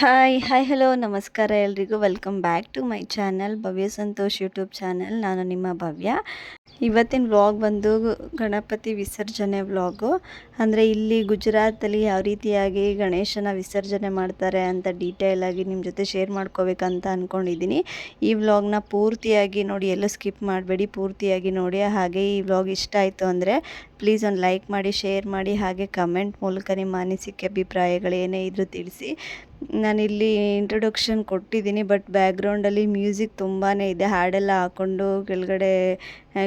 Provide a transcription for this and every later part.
Hi hi hello ನಮಸ್ಕಾರ ಎಲ್ರಿಗೂ. Welcome back to my channel Bhavya Santosh YouTube channel ನಾನು ನಿಮ್ಮ ಭವ್ಯ. ಇವತ್ತಿನ ವ್ಲಾಗ್ ಬಂದು ಗಣಪತಿ ವಿಸರ್ಜನೆ ವ್ಲಾಗು ಅಂದರೆ ಇಲ್ಲಿ ಗುಜರಾತಲ್ಲಿ ಯಾವ ರೀತಿಯಾಗಿ ಗಣೇಶನ ವಿಸರ್ಜನೆ ಮಾಡ್ತಾರೆ ಅಂತ ಡೀಟೇಲ್ ಆಗಿ ನಿಮ್ಮ ಜೊತೆ ಶೇರ್ ಮಾಡ್ಕೋಬೇಕಂತ ಅಂದ್ಕೊಂಡಿದ್ದೀನಿ ಈ ವ್ಲಾಗ್ನ ಪೂರ್ತಿಯಾಗಿ ನೋಡಿ, ಎಲ್ಲೂ ಸ್ಕಿಪ್ ಮಾಡಬೇಡಿ, ಪೂರ್ತಿಯಾಗಿ ನೋಡಿ. ಹಾಗೆ ಈ ವ್ಲಾಗ್ ಇಷ್ಟ ಆಯಿತು ಅಂದರೆ ಪ್ಲೀಸ್ ಒಂದು ಲೈಕ್ ಮಾಡಿ ಶೇರ್ ಮಾಡಿ. ಹಾಗೆ ಕಮೆಂಟ್ ಮೂಲಕ ನಿಮ್ಮ ಅನಿಸಿಕೆ, ಅಭಿಪ್ರಾಯಗಳು ಏನೇ ಇದ್ರೂ ತಿಳಿಸಿ. ನಾನಿಲ್ಲಿ ಇಂಟ್ರೊಡಕ್ಷನ್ ಕೊಟ್ಟಿದ್ದೀನಿ ಬಟ್ ಬ್ಯಾಕ್ಗ್ರೌಂಡಲ್ಲಿ ಮ್ಯೂಸಿಕ್ ತುಂಬಾ ಇದೆ. ಹಾಡೆಲ್ಲ ಹಾಕ್ಕೊಂಡು ಕೆಳಗಡೆ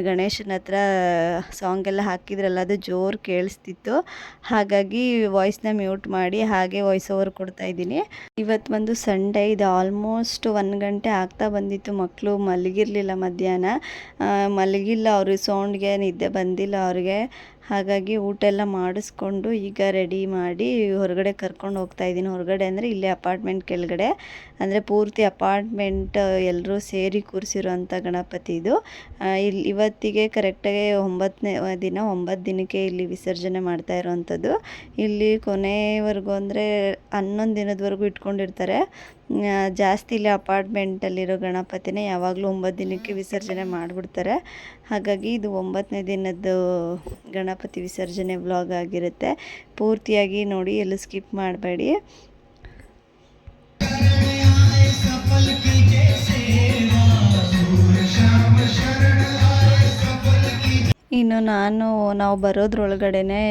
ಗಣೇಶನ ಹತ್ರ ಸಾಂಗ್ ಎಲ್ಲ ಹಾಕಿದ್ರಲ್ಲ, ಅದು ಜೋರು ಕೇಳಿಸ್ತಿತ್ತು. ಹಾಗಾಗಿ ವಾಯ್ಸ್ನ ಮ್ಯೂಟ್ ಮಾಡಿ ಹಾಗೆ ವಾಯ್ಸ್ ಓವರ್ ಕೊಡ್ತಾ ಇದ್ದೀನಿ. ಇವತ್ತು ಬಂದು ಸಂಡೇ ಇದು ಆಲ್ಮೋಸ್ಟ್ ಒಂದು ಗಂಟೆ ಆಗ್ತಾ ಬಂದಿತ್ತು. ಮಕ್ಕಳು ಮಲಗಿರಲಿಲ್ಲ ಮಧ್ಯಾಹ್ನ. ಮಲಗಿಲ್ಲ ಅವರು ಸೌಂಡ್ಗೆ ನಿದ್ದೆ ಬಂದಿಲ್ಲ ಅವ್ರಿಗೆ. ಹಾಗಾಗಿ ಊಟ ಎಲ್ಲ ಮಾಡಿಸ್ಕೊಂಡು ಈಗ ರೆಡಿ ಮಾಡಿ ಹೊರಗಡೆ ಕರ್ಕೊಂಡು ಹೋಗ್ತಾ ಇದ್ದೀನಿ. ಹೊರಗಡೆ ಅಂದರೆ ಇಲ್ಲೇ ಅಪಾರ್ಟ್ಮೆಂಟ್ ಕೆಳಗಡೆ. ಅಂದರೆ ಪೂರ್ತಿ ಅಪಾರ್ಟ್ಮೆಂಟ್ ಎಲ್ಲರೂ ಸೇರಿ ಕೂರಿಸಿರೋಂಥ ಗಣಪತಿ ಇದು. ಇಲ್ಲಿ ಇವತ್ತಿಗೆ ಕರೆಕ್ಟಾಗಿ ಒಂಬತ್ತನೇ ದಿನ ಒಂಬತ್ತು ದಿನಕ್ಕೆ ಇಲ್ಲಿ ವಿಸರ್ಜನೆ ಮಾಡ್ತಾ ಇರೋವಂಥದ್ದು. ಇಲ್ಲಿ ಕೊನೆವರೆಗೂ ಅಂದರೆ ಹನ್ನೊಂದು ದಿನದವರೆಗೂ ಇಟ್ಕೊಂಡಿರ್ತಾರೆ. ಜಾಸ್ತಿ ಇಲ್ಲಿ ಅಪಾರ್ಟ್ಮೆಂಟಲ್ಲಿರೋ ಗಣಪತಿನೇ ಯಾವಾಗಲೂ ಒಂಬತ್ತು ದಿನಕ್ಕೆ ವಿಸರ್ಜನೆ ಮಾಡಿಬಿಡ್ತಾರೆ. ಹಾಗಾಗಿ ಇದು ಒಂಬತ್ತನೇ ದಿನದ್ದು ಗಣಪತಿ ವಿಸರ್ಜನೆ ವ್ಲಾಗ್ ಆಗಿರುತ್ತೆ. ಪೂರ್ತಿಯಾಗಿ ನೋಡಿ, ಎಲ್ಲೂ ಸ್ಕಿಪ್ ಮಾಡಬೇಡಿ. ಇನ್ನು ನಾನು, ನಾವು ಬರೋದ್ರೊಳಗಡೆನೆ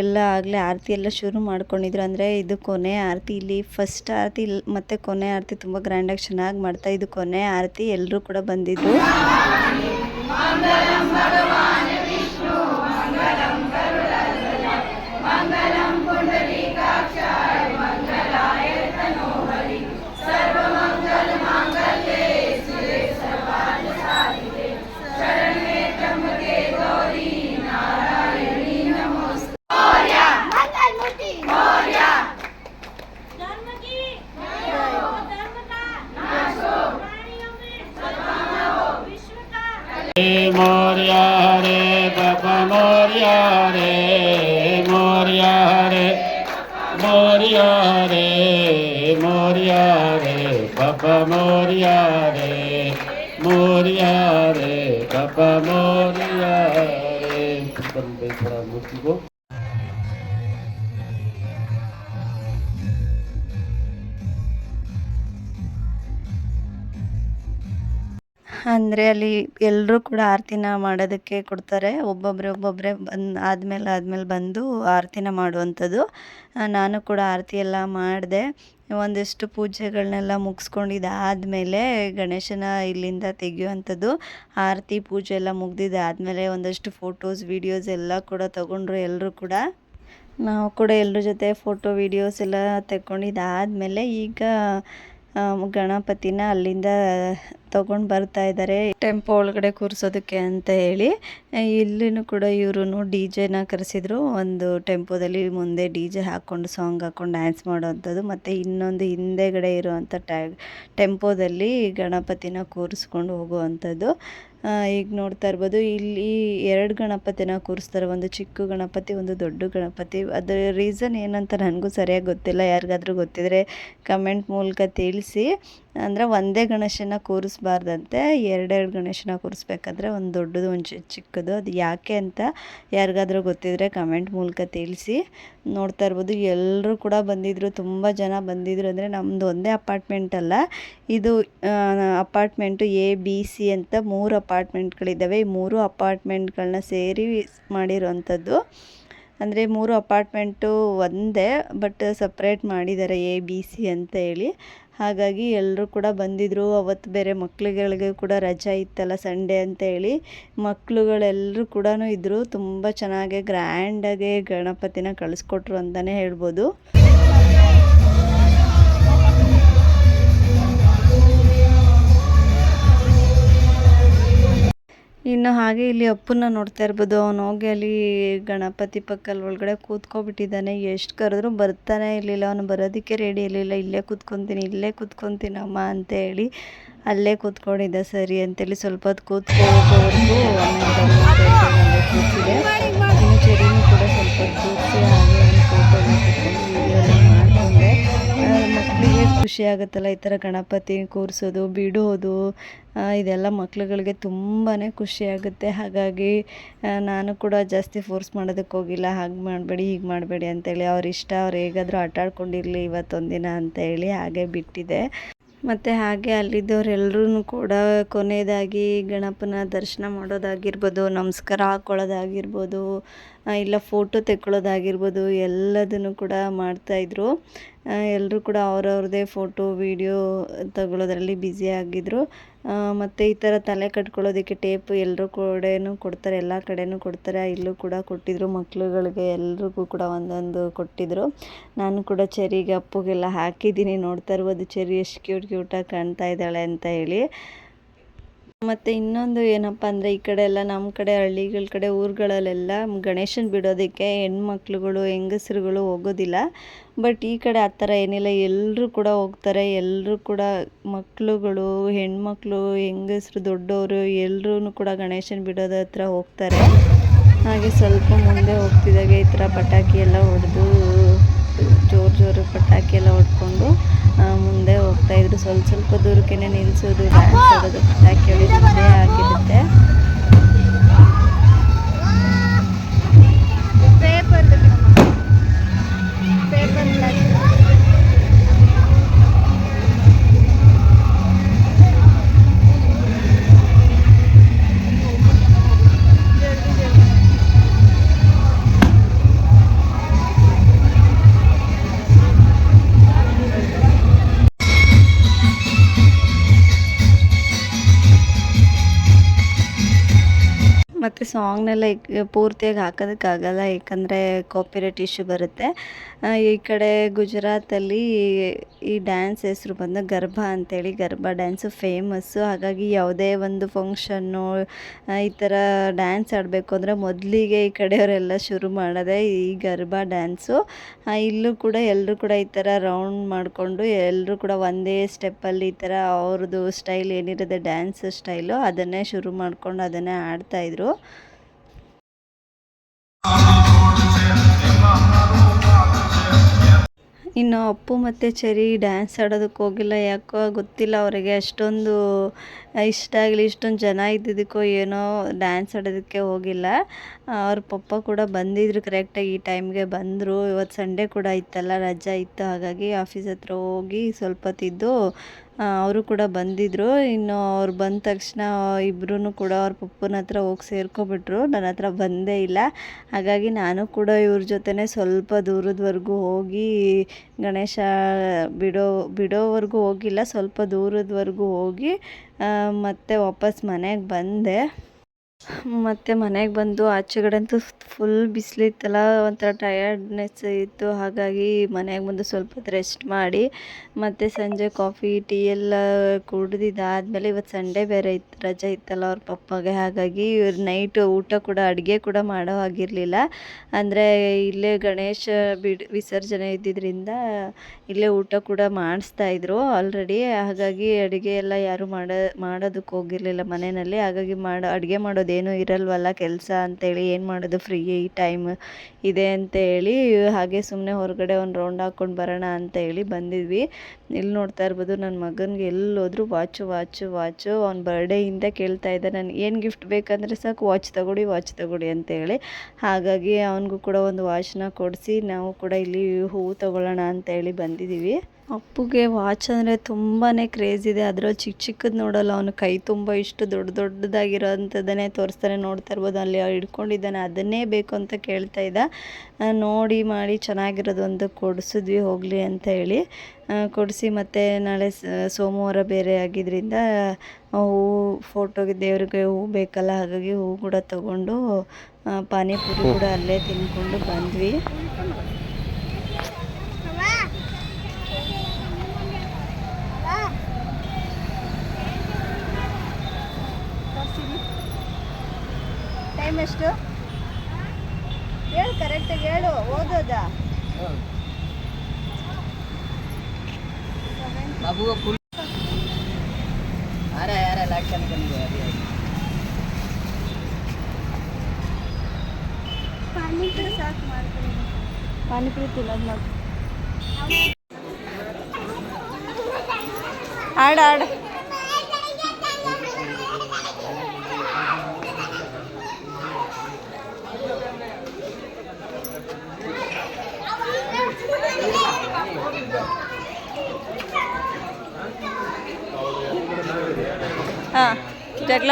ಎಲ್ಲ ಆಗಲೇ ಆರತಿ ಎಲ್ಲ ಶುರು ಮಾಡ್ಕೊಂಡಿದ್ರು. ಅಂದರೆ ಇದು ಕೊನೆ ಆರತಿ. ಇಲ್ಲಿ ಫಸ್ಟ್ ಆರತಿ ಇಲ್ಲಿ ಮತ್ತು ಕೊನೆ ಆರತಿ ತುಂಬ ಗ್ರ್ಯಾಂಡಾಗಿ ಚೆನ್ನಾಗಿ ಮಾಡ್ತಾ ಇದು ಕೊನೆ ಆರತಿ ಎಲ್ಲರೂ ಕೂಡ ಬಂದಿದ್ದು. papa moriare, moriare, papa moriare. ಅಂದರೆ ಅಲ್ಲಿ ಎಲ್ಲರೂ ಕೂಡ ಆರತಿನ ಮಾಡೋದಕ್ಕೆ ಕೊಡ್ತಾರೆ. ಒಬ್ಬೊಬ್ಬರೇ ಒಬ್ಬೊಬ್ಬರೇ ಬಂದು ಆದಮೇಲೆ ಆದಮೇಲೆ ಬಂದು ಆರತಿನ ಮಾಡುವಂಥದ್ದು. ನಾನು ಕೂಡ ಆರತಿ ಎಲ್ಲ ಮಾಡಿದೆ. ಒಂದಿಷ್ಟು ಪೂಜೆಗಳನ್ನೆಲ್ಲ ಮುಗಿಸ್ಕೊಂಡಿದ್ದಾದಮೇಲೆ ಗಣೇಶನ ಇಲ್ಲಿಂದ ತೆಗೆಯುವಂಥದ್ದು. ಆರತಿ ಪೂಜೆ ಎಲ್ಲ ಮುಗ್ದಿದ್ದಾದಮೇಲೆ ಒಂದಷ್ಟು ಫೋಟೋಸ್ ವೀಡಿಯೋಸ್ ಎಲ್ಲ ಕೂಡ ತಗೊಂಡ್ರು ಎಲ್ಲರೂ ಕೂಡ. ನಾವು ಕೂಡ ಎಲ್ಲರ ಜೊತೆ ಫೋಟೋ ವೀಡಿಯೋಸ್ ಎಲ್ಲ ತೆಕ್ಕೊಂಡಿದ್ದಾದಮೇಲೆ ಈಗ ಗಣಪತಿನ ಅಲ್ಲಿಂದ ತಗೊಂಡು ಬರ್ತಾ ಇದ್ದಾರೆ ಟೆಂಪೋ ಒಳಗಡೆ ಕೂರಿಸೋದಕ್ಕೆ ಅಂತ ಹೇಳಿ ಇಲ್ಲಿನೂ ಕೂಡ ಇವರು ಡಿ ಜೆನ ಕರೆಸಿದ್ರು. ಒಂದು ಟೆಂಪೋದಲ್ಲಿ ಮುಂದೆ ಡಿ ಜೆ ಹಾಕ್ಕೊಂಡು ಸಾಂಗ್ ಹಾಕ್ಕೊಂಡು ಡ್ಯಾನ್ಸ್ ಮಾಡೋವಂಥದ್ದು ಮತ್ತು ಇನ್ನೊಂದು ಹಿಂದೆಗಡೆ ಇರುವಂಥ ಟ್ಯಾ ಟೆಂಪೋದಲ್ಲಿ ಗಣಪತಿನ ಕೂರಿಸ್ಕೊಂಡು ಹೋಗುವಂಥದ್ದು. ಈಗ ನೋಡ್ತಾ ಇರ್ಬೋದು, ಇಲ್ಲಿ ಎರಡು ಗಣಪತಿನ ಕೂರಿಸ್ತಾರೆ. ಒಂದು ಚಿಕ್ಕ ಗಣಪತಿ, ಒಂದು ದೊಡ್ಡ ಗಣಪತಿ. ಅದರ ರೀಸನ್ ಏನಂತ ನನಗೂ ಸರಿಯಾಗಿ ಗೊತ್ತಿಲ್ಲ. ಯಾರಿಗಾದ್ರೂ ಗೊತ್ತಿದ್ರೆ ಕಮೆಂಟ್ ಮೂಲಕ ತಿಳಿಸಿ. ಅಂದರೆ ಒಂದೇ ಗಣೇಶನ ಕೂರಿಸ್ಬಾರ್ದಂತೆ ಎರಡೆರಡು ಗಣೇಶನ ಕೂರಿಸ್ಬೇಕಾದ್ರೆ ಒಂದು ದೊಡ್ಡದು, ಒಂದು ಚಿಕ್ಕದು. ಅದು ಯಾಕೆ ಅಂತ ಯಾರಿಗಾದರೂ ಗೊತ್ತಿದ್ರೆ ಕಮೆಂಟ್ ಮೂಲಕ ತಿಳಿಸಿ. ನೋಡ್ತಾ ಇರ್ಬೋದು, ಎಲ್ಲರೂ ಕೂಡ ಬಂದಿದ್ದರು ತುಂಬ ಜನ ಬಂದಿದ್ರು ಅಂದರೆ ನಮ್ಮದು ಒಂದೇ ಅಪಾರ್ಟ್ಮೆಂಟ್ ಅಲ್ಲ. ಇದು ಅಪಾರ್ಟ್ಮೆಂಟು ಎ, ಬಿ, ಸಿ ಅಂತ ಮೂರು ಅಪಾರ್ಟ್ಮೆಂಟ್ಗಳಿದ್ದಾವೆ. ಈ ಮೂರು ಅಪಾರ್ಟ್ಮೆಂಟ್ಗಳನ್ನ ಸೇರಿ ಮಾಡಿರೋವಂಥದ್ದು ಅಂದರೆ ಮೂರು ಅಪಾರ್ಟ್ಮೆಂಟು ಒಂದೇ, ಬಟ್ ಸಪ್ರೇಟ್ ಮಾಡಿದ್ದಾರೆ ಎ, ಬಿ, ಸಿ ಅಂತ ಹೇಳಿ. ಹಾಗಾಗಿ ಎಲ್ಲರೂ ಕೂಡ ಬಂದಿದ್ದರು ಅವತ್ತು ಬೇರೆ ಮಕ್ಳುಗಳಿಗೆ ಕೂಡ ರಜಾ ಇತ್ತಲ್ಲ ಸಂಡೇ ಅಂತ ಹೇಳಿ. ಮಕ್ಳುಗಳೆಲ್ಲರೂ ಕೂಡ ಇದ್ದರು ತುಂಬ ಚೆನ್ನಾಗೆ ಗ್ರ್ಯಾಂಡಾಗೆ ಗಣಪತಿನ ಕಳಿಸ್ಕೊಟ್ರು ಅಂತಲೇ ಹೇಳ್ಬೋದು. ಇನ್ನು ಹಾಗೆ ಇಲ್ಲಿ ಅಪ್ಪನ್ನ ನೋಡ್ತಾ ಇರ್ಬೋದು. ಅವನು ಹೋಗಿ ಅಲ್ಲಿ ಗಣಪತಿ ಪಕ್ಕದಲ್ಲಿ ಒಳಗಡೆ ಕೂತ್ಕೊಬಿಟ್ಟಿದ್ದಾನೆ. ಎಷ್ಟು ಕರೆದ್ರೂ ಬರ್ತಾನೆ ಇರಲಿಲ್ಲ. ಅವನು ಬರೋದಕ್ಕೆ ರೆಡಿ ಇರಲಿಲ್ಲ. ಇಲ್ಲೇ ಕೂತ್ಕೊತೀನಿ, ಇಲ್ಲೇ ಕೂತ್ಕೊತೀನಮ್ಮ ಅಂತ ಹೇಳಿ ಅಲ್ಲೇ ಕೂತ್ಕೊಂಡಿದ್ದ ಸರಿ ಅಂತೇಳಿ ಸ್ವಲ್ಪ ಹೊತ್ತು ಕೂತ್ಕೋವರೆಗೂ ಕೂತಿದೆ. ಇನ್ನು ಕೂಡ ಸ್ವಲ್ಪ ಹೊತ್ತು ಹಾಗೆ ಕೂತ್ಕೊಂಡು ಖುಷಿ ಆಗುತ್ತಲ್ಲ ಈ ಥರ ಗಣಪತಿ ಕೂರಿಸೋದು, ಬಿಡೋದು ಇದೆಲ್ಲ ಮಕ್ಕಳುಗಳಿಗೆ ತುಂಬಾ ಖುಷಿ ಆಗುತ್ತೆ. ಹಾಗಾಗಿ ನಾನು ಕೂಡ ಜಾಸ್ತಿ ಫೋರ್ಸ್ ಮಾಡೋದಕ್ಕೆ ಹೋಗಿಲ್ಲ. ಹಾಗೆ ಮಾಡಬೇಡಿ, ಹೀಗೆ ಮಾಡಬೇಡಿ ಅಂತೇಳಿ. ಅವ್ರ ಇಷ್ಟ, ಅವ್ರು ಹೇಗಾದರೂ ಆಟ ಆಡ್ಕೊಂಡಿರಲಿ ಇವತ್ತೊಂದಿನ ಅಂತ ಹೇಳಿ ಹಾಗೆ ಬಿಟ್ಟಿದೆ. ಮತ್ತು ಹಾಗೆ ಅಲ್ಲಿದ್ದವರೆಲ್ಲರೂ ಕೂಡ ಕೊನೆಯದಾಗಿ ಗಣಪನ ದರ್ಶನ ಮಾಡೋದಾಗಿರ್ಬೋದು, ನಮಸ್ಕಾರ ಹಾಕ್ಕೊಳ್ಳೋದಾಗಿರ್ಬೋದು ಇಲ್ಲ ಫೋಟೋ ತೆಕ್ಕೊಳ್ಳೋದಾಗಿರ್ಬೋದು ಎಲ್ಲದನ್ನು ಕೂಡ ಮಾಡ್ತಾಯಿದ್ರು ಎಲ್ಲರೂ ಕೂಡ ಅವ್ರವ್ರದ್ದೇ ಫೋಟೋ, ವೀಡಿಯೋ ತಗೊಳ್ಳೋದ್ರಲ್ಲಿ ಬ್ಯುಸಿ ಆಗಿದ್ದರು ಮತ್ತು ಈ ಥರ ತಲೆ ಕಟ್ಕೊಳ್ಳೋದಕ್ಕೆ ಟೇಪ್ ಎಲ್ಲರೂ ಕಡೆನೂ ಕೊಡ್ತಾರೆ, ಎಲ್ಲ ಕಡೆಯೂ ಕೊಡ್ತಾರೆ. ಇಲ್ಲೂ ಕೂಡ ಕೊಟ್ಟಿದ್ದರು ಮಕ್ಕಳುಗಳಿಗೆ ಎಲ್ರಿಗೂ ಕೂಡ ಒಂದೊಂದು ಕೊಟ್ಟಿದ್ದರು ನಾನು ಕೂಡ ಚೆರಿಗೆ, ಅಪ್ಪುಗೆಲ್ಲ ಹಾಕಿದ್ದೀನಿ. ನೋಡ್ತಾ ಇರ್ಬೋದು, ಚೆರಿ ಎಷ್ಟು ಕ್ಯೂಟ್ ಕ್ಯೂಟಾಗಿ ಕಾಣ್ತಾ ಇದ್ದಾಳೆ ಅಂತ ಹೇಳಿ. ಮತ್ತು ಇನ್ನೊಂದು ಏನಪ್ಪ ಅಂದರೆ ಈ ಕಡೆ ಎಲ್ಲ ನಮ್ಮ ಕಡೆ ಹಳ್ಳಿಗಳ ಕಡೆ ಊರುಗಳಲ್ಲೆಲ್ಲ ಗಣೇಶನ ಬಿಡೋದಕ್ಕೆ ಹೆಣ್ಮಕ್ಳುಗಳು, ಹೆಂಗಸ್ರುಗಳು ಹೋಗೋದಿಲ್ಲ. ಬಟ್ ಈ ಕಡೆ ಆ ಥರ ಏನಿಲ್ಲ. ಎಲ್ಲರೂ ಕೂಡ ಹೋಗ್ತಾರೆ. ಎಲ್ಲರೂ ಕೂಡ ಮಕ್ಕಳುಗಳು ಹೆಣ್ಮಕ್ಳು, ಹೆಂಗಸ್ರು ದೊಡ್ಡವರು ಎಲ್ಲರೂ ಕೂಡ ಗಣೇಶನ ಬಿಡೋದ ಹತ್ರ ಹೋಗ್ತಾರೆ. ಹಾಗೆ ಸ್ವಲ್ಪ ಮುಂದೆ ಹೋಗ್ತಿದ್ದಾಗೆ ಈ ಥರ ಪಟಾಕಿ ಎಲ್ಲ ಹೊಡೆದು ಜೋರು ಜೋರು ಪಟಾಕಿ ಎಲ್ಲ ಹೊಡ್ಕೊಂಡು ಇದ್ರು. ಸ್ವಲ್ಪ ಸ್ವಲ್ಪ ದೂರಕ್ಕೆ ನಿಲ್ಸೋದು ಡ್ಯಾನ್ಸ್ ಆಡೋದು ಹೊಡಿಯೋದೇ ಆಗಿರುತ್ತೆ. ಮತ್ತು ಸಾಂಗ್ನೆಲ್ಲ ಪೂರ್ತಿಯಾಗಿ ಹಾಕೋದಕ್ಕಾಗಲ್ಲ ಏಕೆಂದರೆ ಕಾಪಿರೇಟ್ ಇಶ್ಯೂ ಬರುತ್ತೆ. ಈ ಕಡೆ ಗುಜರಾತಲ್ಲಿ ಈ ಡ್ಯಾನ್ಸ್ ಹೆಸರು ಬಂದು ಗರ್ಭಾ ಅಂತೇಳಿ, ಗರ್ಭಾ ಡ್ಯಾನ್ಸು ಫೇಮಸ್ಸು ಹಾಗಾಗಿ ಯಾವುದೇ ಒಂದು ಫಂಕ್ಷನ್ನು ಈ ಥರ ಡ್ಯಾನ್ಸ್ ಆಡಬೇಕು ಅಂದರೆ ಮೊದಲಿಗೆ ಈ ಕಡೆಯವರೆಲ್ಲ ಶುರು ಮಾಡೋದೇ ಈ ಗರ್ಭಾ ಡ್ಯಾನ್ಸು. ಇಲ್ಲೂ ಕೂಡ ಎಲ್ಲರೂ ಕೂಡ ಈ ಥರ ರೌಂಡ್ ಮಾಡಿಕೊಂಡು ಎಲ್ಲರೂ ಕೂಡ ಒಂದೇ ಸ್ಟೆಪ್ಪಲ್ಲಿ ಈ ಥರ ಅವ್ರದ್ದು ಸ್ಟೈಲ್ ಏನಿರುತ್ತೆ ಡ್ಯಾನ್ಸ್ ಸ್ಟೈಲು ಅದನ್ನೇ ಶುರು ಮಾಡ್ಕೊಂಡು ಅದನ್ನೇ ಆಡ್ತಾಯಿದ್ರು ಇನ್ನು ಅಪ್ಪು ಮತ್ತು ಚರಿ ಡ್ಯಾನ್ಸ್ ಆಡೋದಕ್ಕೆ ಹೋಗಿಲ್ಲ. ಯಾಕೋ ಗೊತ್ತಿಲ್ಲ ಅವರಿಗೆ. ಅಷ್ಟೊಂದು ಇಷ್ಟ ಆಗಲಿ, ಇಷ್ಟೊಂದು ಜನ ಇದ್ದಿದ್ದಕ್ಕೋ ಏನೋ ಡ್ಯಾನ್ಸ್ ಆಡೋದಕ್ಕೆ ಹೋಗಿಲ್ಲ. ಅವ್ರ ಪಪ್ಪ ಕೂಡ ಬಂದಿದ್ರು ಕರೆಕ್ಟಾಗಿ ಈ ಟೈಮ್ಗೆ ಬಂದರು. ಇವತ್ತು ಸಂಡೇ ಕೂಡ ಇತ್ತಲ್ಲ, ರಜಾ ಇತ್ತು. ಹಾಗಾಗಿ ಆಫೀಸ್ ಹತ್ರ ಹೋಗಿ ಸ್ವಲ್ಪ ಹೊತ್ತಿದ್ದು ಅವರು ಕೂಡ ಬಂದಿದ್ದರು ಇನ್ನು ಅವ್ರು ಬಂದ ತಕ್ಷಣ ಇಬ್ಬರೂ ಕೂಡ ಅವ್ರ ಪಪ್ಪನ ಹತ್ರ ಹೋಗಿ ಸೇರ್ಕೊಬಿಟ್ರು. ನನ್ನ ಹತ್ರ ಬಂದೇ ಇಲ್ಲ. ಹಾಗಾಗಿ ನಾನು ಕೂಡ ಇವ್ರ ಜೊತೆನೇ ಸ್ವಲ್ಪ ದೂರದವರೆಗೂ ಹೋಗಿ ಗಣೇಶ ಬಿಡೋ, ಬಿಡೋವರೆಗೂ ಹೋಗಿಲ್ಲ. ಸ್ವಲ್ಪ ದೂರದವರೆಗೂ ಹೋಗಿ ಮತ್ತೆ ವಾಪಸ್ ಮನೆಗೆ ಬಂದೆ. ಮತ್ತು ಮನೆಗೆ ಬಂದು ಆಚೆಗಡೆ ಅಂತೂ ಫುಲ್ ಬಿಸಿಲಿತ್ತಲ್ಲ, ಒಂಥರ ಟಯರ್ಡ್ನೆಸ್ ಇತ್ತು. ಹಾಗಾಗಿ ಮನೆಗೆ ಬಂದು ಸ್ವಲ್ಪ ಹೊತ್ತು ರೆಸ್ಟ್ ಮಾಡಿ, ಮತ್ತು ಸಂಜೆ ಕಾಫಿ ಟೀ ಎಲ್ಲ ಕುಡ್ದಿದ್ದಾದಮೇಲೆ ಇವತ್ತು ಸಂಡೇ ಬೇರೆ ಇತ್ತು ರಜೆ ಇತ್ತಲ್ಲ ಅವ್ರ ಪಪ್ಪಗೆ. ಹಾಗಾಗಿ ನೈಟ್ ಊಟ ಕೂಡ, ಅಡುಗೆ ಕೂಡ ಮಾಡೋ ಹಾಗಿರಲಿಲ್ಲ. ಅಂದರೆ ಇಲ್ಲೇ ಗಣೇಶ ಬಿಡ್, ವಿಸರ್ಜನೆ ಇದ್ದಿದ್ದರಿಂದ ಇಲ್ಲೇ ಊಟ ಕೂಡ ಮಾಡಿಸ್ತಾ ಇದ್ರು ಆಲ್ರೆಡಿ ಹಾಗಾಗಿ ಅಡುಗೆ ಎಲ್ಲ ಯಾರು ಮಾಡೋ ಮಾಡೋದಕ್ಕೆ ಹೋಗಿರಲಿಲ್ಲ ಮನೆಯಲ್ಲಿ ಹಾಗಾಗಿ ಮಾಡೋ, ಅಡುಗೆ ಮಾಡೋದೇನು ಇರಲ್ವಲ್ಲ ಕೆಲಸ ಅಂತೇಳಿ ಏನು ಮಾಡೋದು? ಫ್ರೀ ಟೈಮ್ ಇದೆ ಅಂತ ಹೇಳಿ ಹಾಗೆ ಸುಮ್ಮನೆ ಹೊರಗಡೆ ಒಂದು ರೌಂಡ್ ಹಾಕ್ಕೊಂಡು ಬರೋಣ ಅಂತ ಹೇಳಿ ಬಂದಿದ್ವಿ. ಇಲ್ಲಿ ನೋಡ್ತಾ ಇರ್ಬೋದು ನನ್ನ ಮಗನಿಗೆ ಎಲ್ಲೋದ್ರೂ ವಾಚು ವಾಚು ವಾಚು ಅವ್ನ ಬರ್ಡೇಯಿಂದ ಕೇಳ್ತಾ ಇದ್ದ ನನಗೆ ಏನು ಗಿಫ್ಟ್ ಬೇಕಂದರೆ ಸಾಕು ವಾಚ್ ತಗೊಡಿ ವಾಚ್ ತಗೊಡಿ ಅಂತೇಳಿ. ಹಾಗಾಗಿ ಅವನಿಗೂ ಕೂಡ ಒಂದು ವಾಚನ್ನ ಕೊಡಿಸಿ ನಾವು ಕೂಡ ಇಲ್ಲಿ ಹೂವು ತಗೊಳ್ಳೋಣ ಅಂತ ಹೇಳಿ ಬಂದಿದ್ದೀವಿ. ಅಪ್ಪುಗೆ ವಾಚ್ ಅಂದರೆ ತುಂಬಾ ಇದೆ. ಅದರಲ್ಲಿ ಚಿಕ್ಕ ಚಿಕ್ಕದು ನೋಡಲ್ಲ ಅವನು ಕೈ ತುಂಬ ಇಷ್ಟು ದೊಡ್ಡ ದೊಡ್ಡದಾಗಿರೋಂಥದ್ದನ್ನೇ ತೋರಿಸ್ತಾನೆ ನೋಡ್ತಾ ಇರ್ಬೋದು. ಅಲ್ಲಿ ಹಿಡ್ಕೊಂಡಿದ್ದಾನೆ. ಅದನ್ನೇ ಬೇಕು ಅಂತ ಕೇಳ್ತಾ ಇದ್ದ. ನೋಡಿ, ಮಾಡಿ, ಚೆನ್ನಾಗಿರೋದು ಒಂದು ಕೊಡಿಸಿದ್ವಿ, ಹೋಗಲಿ ಅಂತ ಹೇಳಿ. ಕೊಡಿಸಿ ಮತ್ತು ನಾಳೆ ಸೋಮವಾರ ಬೇರೆ ಆಗಿದ್ದರಿಂದ ಹೂವು ಫೋಟೋಗೆ ದೇವ್ರಿಗೆ ಹೂವು ಬೇಕಲ್ಲ, ಹಾಗಾಗಿ ಹೂವು ಕೂಡ ತಗೊಂಡು ಪಾನಿಪುರಿ ಕೂಡ ಅಲ್ಲೇ ತಿಂದ್ಕೊಂಡು ಬಂದ್ವಿ. ಟೈಮ್ ಎಷ್ಟು ಹೇಳು ಕರೆಕ್ಟಾಗಿ ಹೇಳು ಓದೋದ? ಮಗುವ ಫುಲ್ ಪಾನಿಪುರಿ ಸಾಕು ಪಾನಿಪುರಿ ತಿನ್ನೋದು ಆಡ.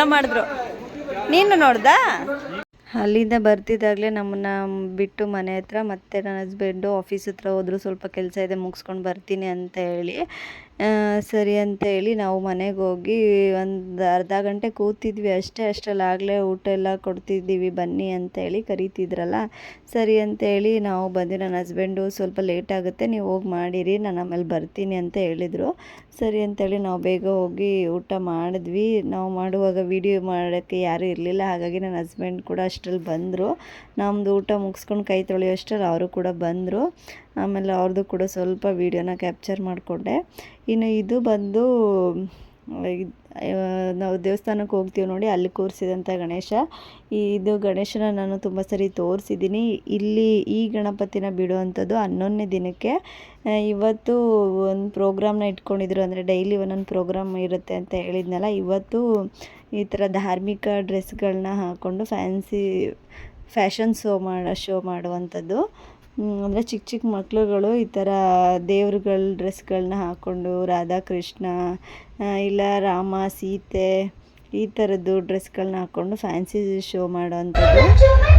ಮಾಡಿದ್ರು. ನೀನು ನೋಡ್ದಾ? ಅಲ್ಲಿಂದ ಬರ್ತಿದ್ದಾಗಲೇ ನಮ್ಮನ್ನ ಬಿಟ್ಟು ಮನೆ ಹತ್ರ ಮತ್ತೆ ನನ್ನ ಹಸ್ಬೆಂಡು ಆಫೀಸ್ ಹತ್ರ ಹೋದ್ರು. ಸ್ವಲ್ಪ ಕೆಲಸ ಇದೆ, ಮುಗಿಸ್ಕೊಂಡು ಬರ್ತೀನಿ ಅಂತ ಹೇಳಿ. ಸರಿ ಅಂತ ಹೇಳಿ ನಾವು ಮನೆಗೆ ಹೋಗಿ ಒಂದು ಅರ್ಧ ಗಂಟೆ ಕೂತಿದ್ವಿ ಅಷ್ಟೇ ಅಷ್ಟರಲ್ಲಾಗಲೇ ಊಟ ಎಲ್ಲ ಕೊಡ್ತಿದ್ದೀವಿ, ಬನ್ನಿ ಅಂತ ಹೇಳಿ ಕರೀತಿದ್ರಲ್ಲ. ಸರಿ ಅಂತ ಹೇಳಿ ನಾವು ಬಂದು ನನ್ನ ಹಸ್ಬೆಂಡು ಸ್ವಲ್ಪ ಲೇಟ್ ಆಗುತ್ತೆ, ನೀವು ಹೋಗಿ ಮಾಡಿರಿ, ನಾನು ಆಮೇಲೆ ಬರ್ತೀನಿ ಅಂತ ಹೇಳಿದರು. ಸರಿ ಅಂತೇಳಿ ನಾವು ಬೇಗ ಹೋಗಿ ಊಟ ಮಾಡಿದ್ವಿ. ನಾವು ಮಾಡುವಾಗ ವಿಡಿಯೋ ಮಾಡೋಕ್ಕೆ ಯಾರೂ ಇರಲಿಲ್ಲ, ಹಾಗಾಗಿ ನನ್ನ ಹಸ್ಬೆಂಡ್ ಕೂಡ ಅಷ್ಟರಲ್ಲಿ ಬಂದರು. ನಮ್ಮದು ಊಟ ಮುಗಿಸ್ಕೊಂಡು ಕೈ ತೊಳೆಯೋಷ್ಟರಲ್ಲಿ ಅವರು ಕೂಡ ಬಂದರು. ಆಮೇಲೆ ಅವ್ರದ್ದು ಕೂಡ ಸ್ವಲ್ಪ ವೀಡಿಯೋನ ಕ್ಯಾಪ್ಚರ್ ಮಾಡಿಕೊಂಡೆ. ಇನ್ನು ಇದು ಬಂದು ನಾವು ದೇವಸ್ಥಾನಕ್ಕೆ ಹೋಗ್ತೀವಿ ನೋಡಿ, ಅಲ್ಲಿ ಕೂರಿಸಿದಂಥ ಗಣೇಶ. ಇದು ಗಣೇಶನ ನಾನು ತುಂಬ ಸರಿ ತೋರಿಸಿದ್ದೀನಿ. ಇಲ್ಲಿ ಈ ಗಣಪತಿನ ಬಿಡುವಂಥದ್ದು ಹನ್ನೊಂದನೇ ದಿನಕ್ಕೆ. ಇವತ್ತು ಒಂದು ಪ್ರೋಗ್ರಾಮ್ನ ಇಟ್ಕೊಂಡಿದ್ರು ಅಂದರೆ ಡೈಲಿ ಒಂದೊಂದು ಪ್ರೋಗ್ರಾಮ್ ಇರುತ್ತೆ ಅಂತ ಹೇಳಿದ್ನಲ್ಲ, ಇವತ್ತು ಈ ಥರ ಧಾರ್ಮಿಕ ಡ್ರೆಸ್ಗಳನ್ನ ಹಾಕ್ಕೊಂಡು ಫ್ಯಾನ್ಸಿ ಫ್ಯಾಷನ್ ಶೋ ಮಾಡೋ ಶೋ ಮಾಡುವಂಥದ್ದು. ಅಂದರೆ ಚಿಕ್ಕ ಚಿಕ್ಕ ಮಕ್ಕಳುಗಳು ಈ ಥರ ದೇವ್ರುಗಳ ಡ್ರೆಸ್ಗಳನ್ನ ಹಾಕ್ಕೊಂಡು ರಾಧಾಕೃಷ್ಣ ಇಲ್ಲ ರಾಮ, ಸೀತೆ ಈ ಥರದ್ದು ಡ್ರೆಸ್ಗಳನ್ನ ಹಾಕ್ಕೊಂಡು ಫ್ಯಾನ್ಸಿ ಶೋ ಮಾಡೋವಂಥದ್ದು.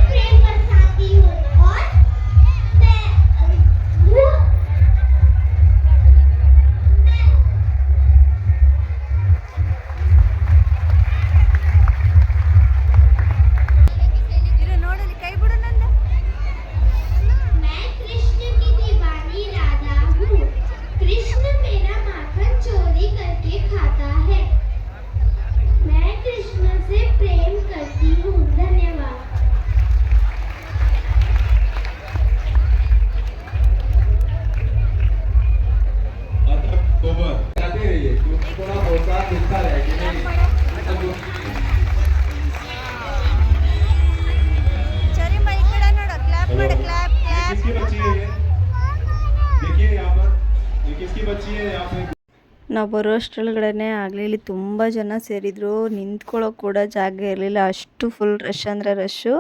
ನಾವು ಬರೋಷ್ಟರೊಳಗಡೆ ಆಗಲಿ, ಇಲ್ಲಿ ತುಂಬ ಜನ ಸೇರಿದರು. ನಿಂತ್ಕೊಳ್ಳೋಕೆ ಕೂಡ ಜಾಗ ಇರಲಿಲ್ಲ. ಅಷ್ಟು ಫುಲ್ ರಶ್ ಅಂದರೆ ರಶ್ಶು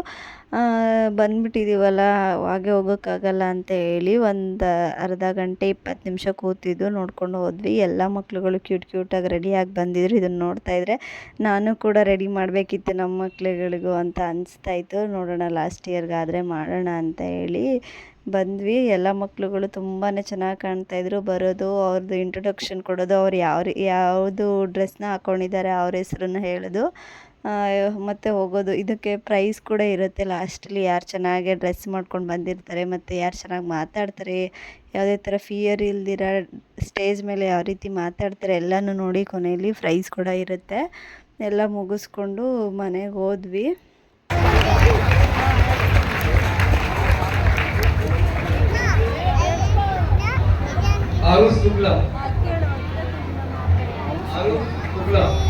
ಬಂದ್ಬಿಟ್ಟಿದ್ದೀವಲ್ಲ ಹಾಗೆ ಹೋಗೋಕ್ಕಾಗಲ್ಲ ಅಂತ ಹೇಳಿ ಒಂದು ಅರ್ಧ ಗಂಟೆ, ಇಪ್ಪತ್ತು ನಿಮಿಷ ಕೂತಿದ್ದು, ನೋಡ್ಕೊಂಡು ಹೋದ್ವಿ. ಎಲ್ಲ ಮಕ್ಳುಗಳು ಕ್ಯೂಟ್ ಕ್ಯೂಟಾಗಿ ರೆಡಿಯಾಗಿ ಬಂದಿದ್ರು. ಇದನ್ನು ನೋಡ್ತಾ ಇದ್ರೆ ನಾನು ಕೂಡ ರೆಡಿ ಮಾಡಬೇಕಿತ್ತು ನಮ್ಮ ಮಕ್ಳುಗಳಿಗೂ ಅಂತ ಅನಿಸ್ತಾಯಿತ್ತು ನೋಡೋಣ ಲಾಸ್ಟ್ ಇಯರ್ಗಾದರೆ ಮಾಡೋಣ ಅಂತ ಹೇಳಿ ಬಂದ್ವಿ. ಎಲ್ಲ ಮಕ್ಕಳುಗಳು ತುಂಬಾ ಚೆನ್ನಾಗಿ ಕಾಣ್ತಾ ಇದ್ರು. ಬರೋದು ಅವ್ರದ್ದು ಇಂಟ್ರೊಡಕ್ಷನ್ ಕೊಡೋದು, ಅವ್ರು ಯಾವ ಯಾವುದು ಡ್ರೆಸ್ನ ಹಾಕ್ಕೊಂಡಿದ್ದಾರೆ ಅವ್ರ ಹೆಸ್ರನ್ನ ಹೇಳೋದು. ಮತ್ತೆ ಹೋಗೋದು. ಇದಕ್ಕೆ ಪ್ರೈಸ್ ಕೂಡ ಇರುತ್ತೆ ಲಾಸ್ಟಲ್ಲಿ ಯಾರು ಚೆನ್ನಾಗಿ ಡ್ರೆಸ್ ಮಾಡ್ಕೊಂಡು ಬಂದಿರ್ತಾರೆ, ಮತ್ತು ಯಾರು ಚೆನ್ನಾಗಿ ಮಾತಾಡ್ತಾರೆ, ಯಾವುದೇ ಥರ ಫಿಯರ್ ಇಲ್ದಿರ ಸ್ಟೇಜ್ ಮೇಲೆ ಯಾವ ರೀತಿ ಮಾತಾಡ್ತಾರೆ, ಎಲ್ಲನೂ ನೋಡಿ ಕೊನೆಯಲ್ಲಿ ಪ್ರೈಸ್ ಕೂಡ ಇರುತ್ತೆ. ಎಲ್ಲ ಮುಗಿಸ್ಕೊಂಡು ಮನೆಗೆ ಹೋದ್ವಿ. आळूस तुटला. आळूस तुटला.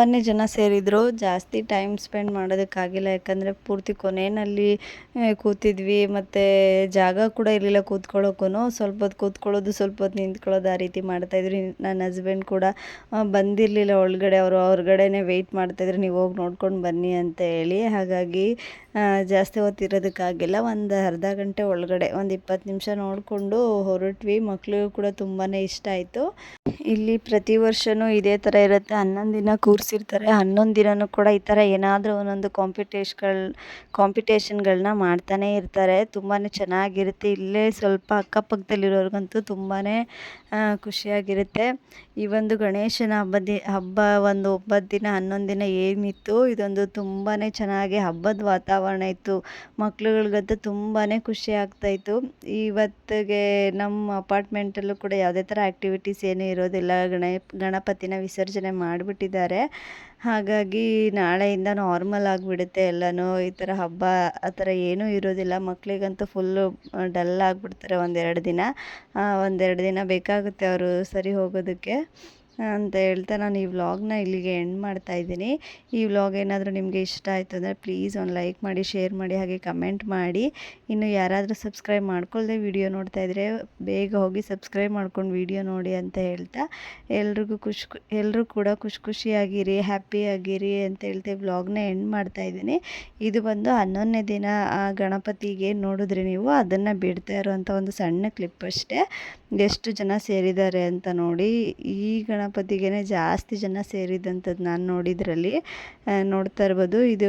ತುಂಬ ಜನ ಸೇರಿದರು. ಜಾಸ್ತಿ ಟೈಮ್ ಸ್ಪೆಂಡ್ ಮಾಡೋದಕ್ಕಾಗಿಲ್ಲ. ಯಾಕಂದರೆ ಪೂರ್ತಿ ಕೊನೆಯಲ್ಲಿ ಕೂತಿದ್ವಿ. ಮತ್ತು ಜಾಗ ಕೂಡ ಇರಲಿಲ್ಲ ಕೂತ್ಕೊಳ್ಳೋಕ್ಕೂ ಸ್ವಲ್ಪ ಹೊತ್ತು ಕೂತ್ಕೊಳ್ಳೋದು, ಸ್ವಲ್ಪ ಹೊತ್ತು ನಿಂತ್ಕೊಳ್ಳೋದು ಆ ರೀತಿ ಮಾಡ್ತಾಯಿದ್ರು ನನ್ನ ಹಸ್ಬೆಂಡ್ ಕೂಡ ಬಂದಿರಲಿಲ್ಲ ಒಳಗಡೆ. ಅವರು ಹೊರ್ಗಡೆನೇ ವೆಯ್ಟ್ ಮಾಡ್ತಾಯಿದ್ರು ನೀವು ಹೋಗಿ ನೋಡ್ಕೊಂಡು ಬನ್ನಿ ಅಂತ ಹೇಳಿ. ಹಾಗಾಗಿ ಜಾಸ್ತಿ ಹೊತ್ತಿರೋದಕ್ಕಾಗಿಲ್ಲ. ಒಂದು ಅರ್ಧ ಗಂಟೆ ಒಳಗಡೆ, ಒಂದು ಇಪ್ಪತ್ತು ನಿಮಿಷ ನೋಡಿಕೊಂಡು ಹೊರಟ್ವಿ. ಮಕ್ಕಳಿಗೂ ಕೂಡ ತುಂಬಾ ಇಷ್ಟ ಆಯಿತು. ಇಲ್ಲಿ ಪ್ರತಿ ವರ್ಷವೂ ಇದೇ ಥರ ಇರುತ್ತೆ. ಹನ್ನೊಂದು ದಿನ ಕೂರಿಸಿರ್ತಾರೆ. ಹನ್ನೊಂದು ದಿನವೂ ಕೂಡ ಈ ಥರ ಏನಾದರೂ ಒಂದೊಂದು ಕಾಂಪಿಟೇಷ್ಗಳು ಕಾಂಪಿಟೇಷನ್ಗಳನ್ನ ಮಾಡ್ತಾನೆ ಇರ್ತಾರೆ. ತುಂಬಾ ಚೆನ್ನಾಗಿರುತ್ತೆ. ಇಲ್ಲೇ ಸ್ವಲ್ಪ ಅಕ್ಕಪಕ್ಕದಲ್ಲಿರೋರ್ಗಂತೂ ತುಂಬಾ ಖುಷಿಯಾಗಿರುತ್ತೆ. ಈ ಒಂದು ಗಣೇಶನ ಹಬ್ಬದ, ಹಬ್ಬ ಒಂದು ಒಂಬತ್ತು ದಿನ, ಹನ್ನೊಂದು ದಿನ ಏನಿತ್ತು, ಇದೊಂದು ತುಂಬಾ ಚೆನ್ನಾಗಿ ಹಬ್ಬದ ವಾತಾವರಣ ಇತ್ತು. ಮಕ್ಳುಗಳಿಗಂತೂ ತುಂಬಾ ಖುಷಿ ಆಗ್ತಾಯಿತ್ತು ಇವತ್ತಿಗೆ ನಮ್ಮ ಅಪಾರ್ಟ್ಮೆಂಟಲ್ಲೂ ಕೂಡ ಯಾವುದೇ ಥರ ಆ್ಯಕ್ಟಿವಿಟೀಸ್ ಏನೂ ಇರೋದಿಲ್ಲ. ಗಣ, ಗಣಪತಿನ ವಿಸರ್ಜನೆ ಮಾಡಿಬಿಟ್ಟಿದ್ದಾರೆ. ಹಾಗಾಗಿ ನಾಳೆಯಿಂದ ನಾರ್ಮಲ್ ಆಗಿಬಿಡುತ್ತೆ ಎಲ್ಲನೂ. ಈ ಥರ ಹಬ್ಬ, ಆ ಥರ ಏನೂ ಇರೋದಿಲ್ಲ. ಮಕ್ಕಳಿಗಂತೂ ಫುಲ್ಲು ಡಲ್ ಆಗಿಬಿಡ್ತಾರೆ ಒಂದೆರಡು ದಿನ. ಒಂದೆರಡು ದಿನ ಬೇಕಾಗುತ್ತೆ ಅವರು ಸರಿ ಹೋಗೋದಕ್ಕೆ. ಅಂತ ಹೇಳ್ತಾ ನಾನು ಈ ವ್ಲಾಗ್ನ ಇಲ್ಲಿಗೆ ಎಂಡ್ ಮಾಡ್ತಾ ಇದ್ದೀನಿ. ಈ ವ್ಲಾಗ್ ಏನಾದರೂ ನಿಮಗೆ ಇಷ್ಟ ಆಯಿತು ಅಂದರೆ ಪ್ಲೀಸ್ ಒಂದು ಲೈಕ್ ಮಾಡಿ ಶೇರ್ ಮಾಡಿ, ಹಾಗೆ ಕಮೆಂಟ್ ಮಾಡಿ. ಇನ್ನು ಯಾರಾದರೂ ಸಬ್ಸ್ಕ್ರೈಬ್ ಮಾಡ್ಕೊಳ್ಳದೆ ವಿಡಿಯೋ ನೋಡ್ತಾ ಇದ್ದರೆ ಬೇಗ ಹೋಗಿ ಸಬ್ಸ್ಕ್ರೈಬ್ ಮಾಡ್ಕೊಂಡು ವಿಡಿಯೋ ನೋಡಿ ಅಂತ ಹೇಳ್ತಾ. ಎಲ್ರಿಗೂ ಖುಷಿ ಎಲ್ಲರೂ ಕೂಡ ಖುಷಿ ಖುಷಿಯಾಗಿರಿ ಹ್ಯಾಪಿಯಾಗಿರಿ ಅಂತ ಹೇಳ್ತಾ ವ್ಲಾಗ್ನ ಎಂಡ್ ಮಾಡ್ತಾ ಇದ್ದೀನಿ. ಇದು ಬಂದು ಹನ್ನೊಂದನೇ ದಿನ ಗಣಪತಿಗೆ ನೋಡಿದ್ರೆ ನೀವು, ಅದನ್ನು ಬಿಡ್ತಾ ಇರುವಂಥ ಒಂದು ಸಣ್ಣ ಕ್ಲಿಪ್ ಅಷ್ಟೇ. ಎಷ್ಟು ಜನ ಸೇರಿದ್ದಾರೆ ಅಂತ ನೋಡಿ, ಈ ಗಣಪತಿಗೆ ಜಾಸ್ತಿ ಜನ ಸೇರಿದಂಥದ್ದು ನಾನು ನೋಡಿದ್ರಲ್ಲಿ ನೋಡ್ತಾ ಇರ್ಬೋದು. ಇದು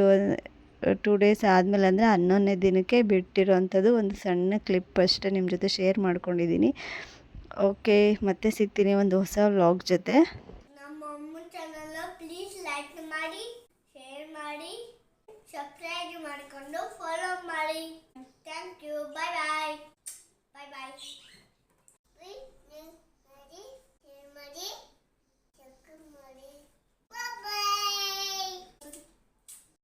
ಟೂ ಡೇಸ್ ಆದಮೇಲೆ ಅಂದರೆ ಹನ್ನೊಂದನೇ ದಿನಕ್ಕೆ ಬಿಟ್ಟಿರೋವಂಥದ್ದು ಒಂದು ಸಣ್ಣ ಕ್ಲಿಪ್ ಅಷ್ಟೇ ನಿಮ್ಮ ಜೊತೆ ಶೇರ್ ಮಾಡ್ಕೊಂಡಿದ್ದೀನಿ ಓಕೆ ಮತ್ತೆ ಸಿಗ್ತೀನಿ ಒಂದು ಹೊಸ ವ್ಲಾಗ್ ಜೊತೆ. ಪ್ಲೀಸ್ ಲೈಕ್ ಮಾಡಿ ಶೇರ್ ಮಾಡಿ ಸಬ್ಸ್ಕ್ರೈಬ್ ಮಾಡಿಕೊಂಡು ಫಾಲೋ ಮಾಡಿ. Thank you bye bye bye bye